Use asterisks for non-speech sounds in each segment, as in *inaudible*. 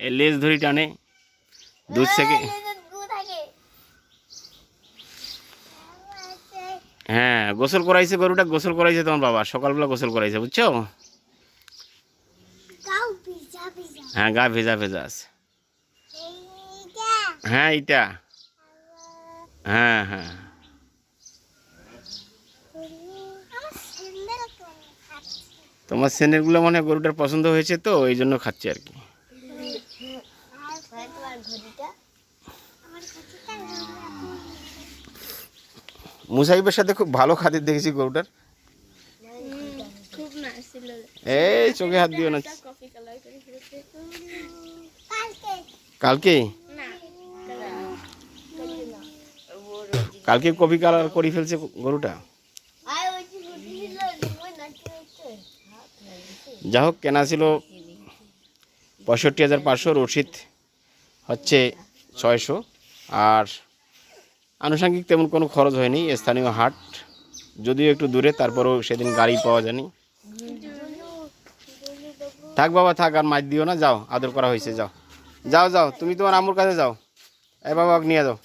লেজ ধরি টানে। দুধ থেকে। হ্যাঁ গোসল করাইছে গরুটা, গোসল করাইছে তোমার বাবা। সকালবেলা গোসল করাইছে, বুঝছ? হ্যাঁ গা ভেজা ভেজা আছে। হ্যাঁ এইটা। হ্যাঁ হ্যাঁ। তোমার স্যান্ডেলগুলো মানে গরুটার পছন্দ হয়েছে তো এই জন্য খাচ্ছে আর কি। মুসাইবের সাথে খুব ভালো খাতির দেখেছি গরুটার। এই চোখে হাত দিও না। কালকে? কালকে কপি কালার করে ফেলছে গরুটা। যা হোক কেনা ছিল পঁয়ষট্টি হাজার পাঁচশো রশিদ হচ্ছে ছয়শো। আর আনুষঙ্গিক তেমন কোনো খরচ হয়নি স্থানীয় হাট যদিও একটু দূরে তারপরেও সেদিন গাড়ি পাওয়া যায়নি। থাক বাবা থাক আর মাছ দিও না যাও আদর করা হয়েছে যাও। যাও যাও তুমি তোমার আম্মুর কাছে যাও। এ বাবা নিয়ে যাও।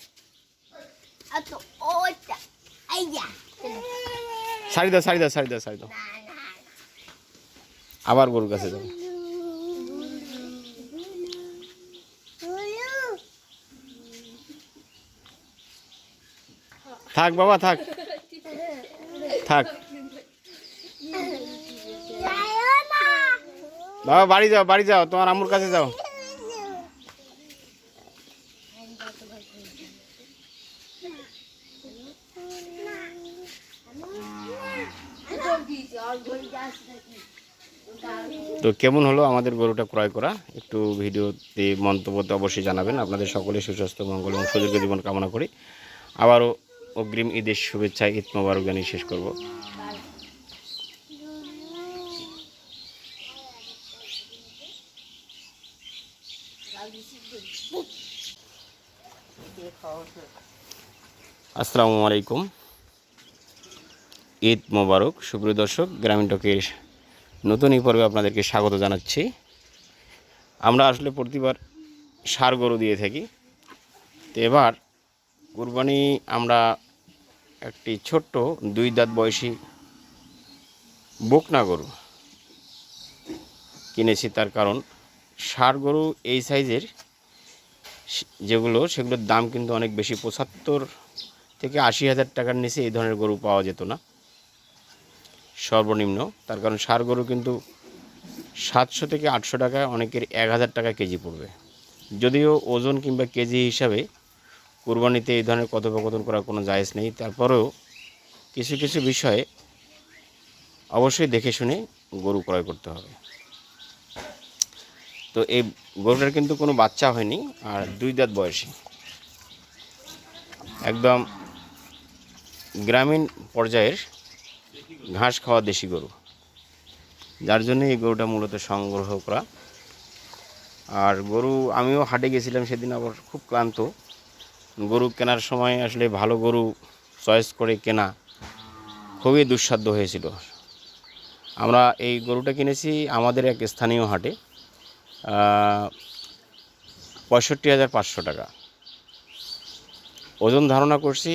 শাড়ি দাও শাড়ি দাও শাড়ি দাও শাড়ি দাও। আবার গরুর কাছে যাও। থাক বাবা, থাক। থাক। বাবা, বাড়ি যাও বাড়ি যাও, তোমার আম্মুর কাছে যাও। তো কেমন হলো আমাদের গরুটা ক্রয় করা? একটু ভিডিওতে মন্তব্যতে অবশ্যই জানাবেন। আপনাদের সকলে সুস্বাস্থ্য, মঙ্গল এবং সুদীর্ঘ জীবন কামনা করি। আবারও অগ্রিম ঈদের শুভেচ্ছা ঈদ মোবারক জানিয়ে শেষ করব। আসসালামু আলাইকুম। ঈদ মোবারক। সুপ্রিয় দর্শক, গ্রামীণ টকের নতুন এই পর্বে আপনাদেরকে স্বাগত জানাচ্ছি। আমরা আসলে প্রতিবার সার গরু দিয়ে থাকি। তো এবার কুরবানি আমরা একটি ছোট্ট দুই দাঁত বয়সী বকনা গরু কিনেছি তার কারণ সার গরু এই সাইজের, যেগুলো সেগুলোর দাম কিন্তু অনেক বেশি। পঁচাত্তর থেকে আশি হাজার টাকার নিচে এই ধরনের গরু পাওয়া যেত না। সর্বনিম্ন। তার কারণ সার গরু কিন্তু সাতশো থেকে আটশো টাকা অনেকের এক হাজার টাকা কেজি পড়বে। যদিও ওজন কিংবা কেজি হিসাবে কুরবানিতে এই ধরনের কথোপকথন করার কোনো জায়েজ নেই। তারপরেও কিছু কিছু বিষয়ে অবশ্যই দেখে শুনে গরু ক্রয় করতে হবে। তো এই গরুটার কিন্তু কোনো বাচ্চা হয়নি আর দুই দাঁত বয়সী। একদম গ্রামীণ পর্যায়ের ঘাস খাওয়া দেশি গরু। যার জন্য এই গরুটা মূলত সংগ্রহ করা। আর গরু, আমিও হাটে গেছিলাম, সেদিন আবার খুব ক্লান্ত। গরু কেনার সময় আসলে ভালো গরু চয়েস করে কেনা খুবই দুঃসাধ্য হয়েছিল। আমরা এই গরুটা কিনেছি আমাদের এক স্থানীয় হাটে পঁয়ষট্টি হাজার পাঁচশো টাকা। ওজন ধারণা করছি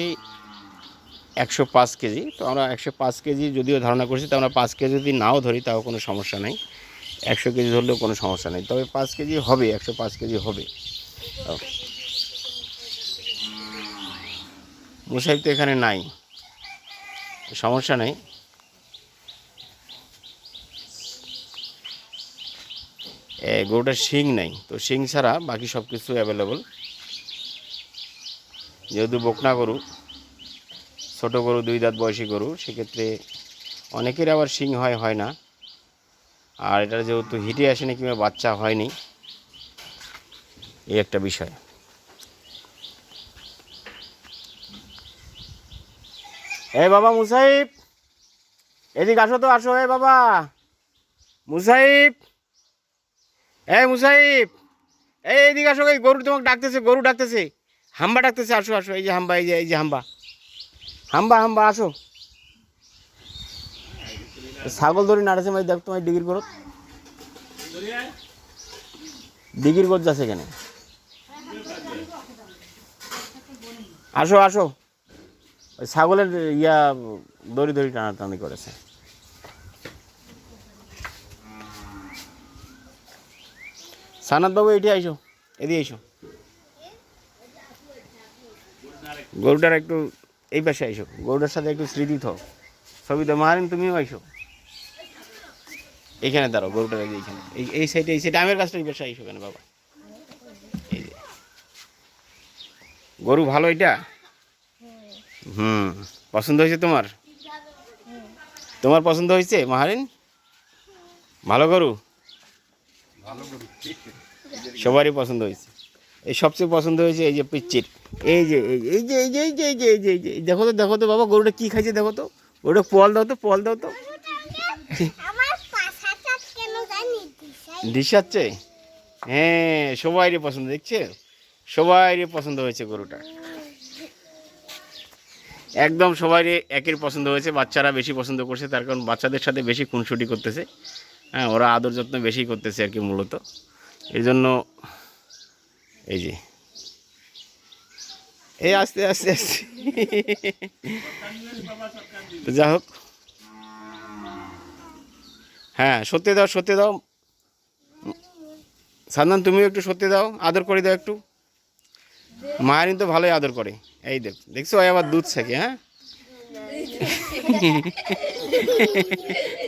একশো পাঁচ কেজি, তো আমরা একশো পাঁচ কেজি যদিও ধারণা করছি, তো আমরা পাঁচ কেজি যদি নাও ধরি তাও কোনো সমস্যা নেই। একশো কেজি ধরলেও কোনো সমস্যা নেই। তবে পাঁচ কেজি হবে, একশো পাঁচ কেজি হবে। তো মুসাইব তো এখানে নাই। সমস্যা নেই। গরুটার শিং নাই, তো শিং ছাড়া বাকি সব কিছু অ্যাভেলেবল যেহেতু বকনা গরু, ছোট গরু, দুই দাঁত বয়সী গরু, সেক্ষেত্রে অনেকের আবার শিং হয় হয় না। আর এটা যেহেতু হিটে আসেনি কিংবা বাচ্চা হয়নি, এই একটা বিষয়। এ বাবা মুসাইব, এদিকে আসো তো, আসো, এ বাবা। মুসাইব, এ মুসাইব এই এদিকে আসো, এই গরু তোমাকে ডাকতেছে, গরু ডাকতেছে। হাম্বা ডাকতেছে, আসো আসো, এই যে হাম্বা, এই যে এই যে হাম্বা। হাম্বা হাম্বা, আসো। ছাগল ধরে নাড়াছে, মাই, দেখ তোমার ডিগ্রি করো ডিগির গোজ আছে এখানে। আসো আসো। ওই ছাগলের ইয়া দড়ি দড়ি টানাটানি করেছে। সানাদ বাবু এটি আইসো এদিকে আইসো। গরুটার একটু এই পাশে আইসো, গরুটার সাথে একটু স্মৃতি থাও ছবি তো মারিন তুমিও আইসো। এইখানে দাঁড়াও, গরুটার এইখানে এই এই সাইডে এই সাইডে, আমের গাছটা এই পাশে আইসো কেন বাবা? গরু ভালো এটা? হুম পছন্দ হয়েছে তোমার? তোমার পছন্দ হয়েছে মাহারিন? ভালো গরু? সবারই পছন্দ হয়েছে। এই সবচেয়ে পছন্দ হয়েছে এই যে পিচ্চির। এই যে এই যে- এই যে এই যে এই যে এই যে এই যে দেখো তো দেখো তো বাবা গরুটা কি খাইছে দেখো তো। গরুটা পল দাও তো পল দাও তো। আমার পাশাটা কেন জানি দিশাই ডিসাচ্ছে হ্যাঁ সবাইরই পছন্দ দেখছে? সবাইরই পছন্দ হয়েছে গরুটা। একদম সবারই একের পছন্দ হয়েছে, বাচ্চারা বেশি পছন্দ করছে, তার কারণ বাচ্চাদের সাথে বেশি খুনসুটি করতেছে। হ্যাঁ ওরা আদর যত্ন বেশি করতেছে আর কি মূলত। এই জন্য এই যে। এই আস্তে আস্তে আস্তে। যা হোক। হ্যাঁ সত্যি দাও সত্যি দাও। সান্দান, তুমিও একটু সত্যি দাও, আদর করে দাও একটু। মায়ারিন তো ভালোই আদর করে। এই দেখ দেখছ আবার দুধ শেখে হ্যাঁ? *laughs*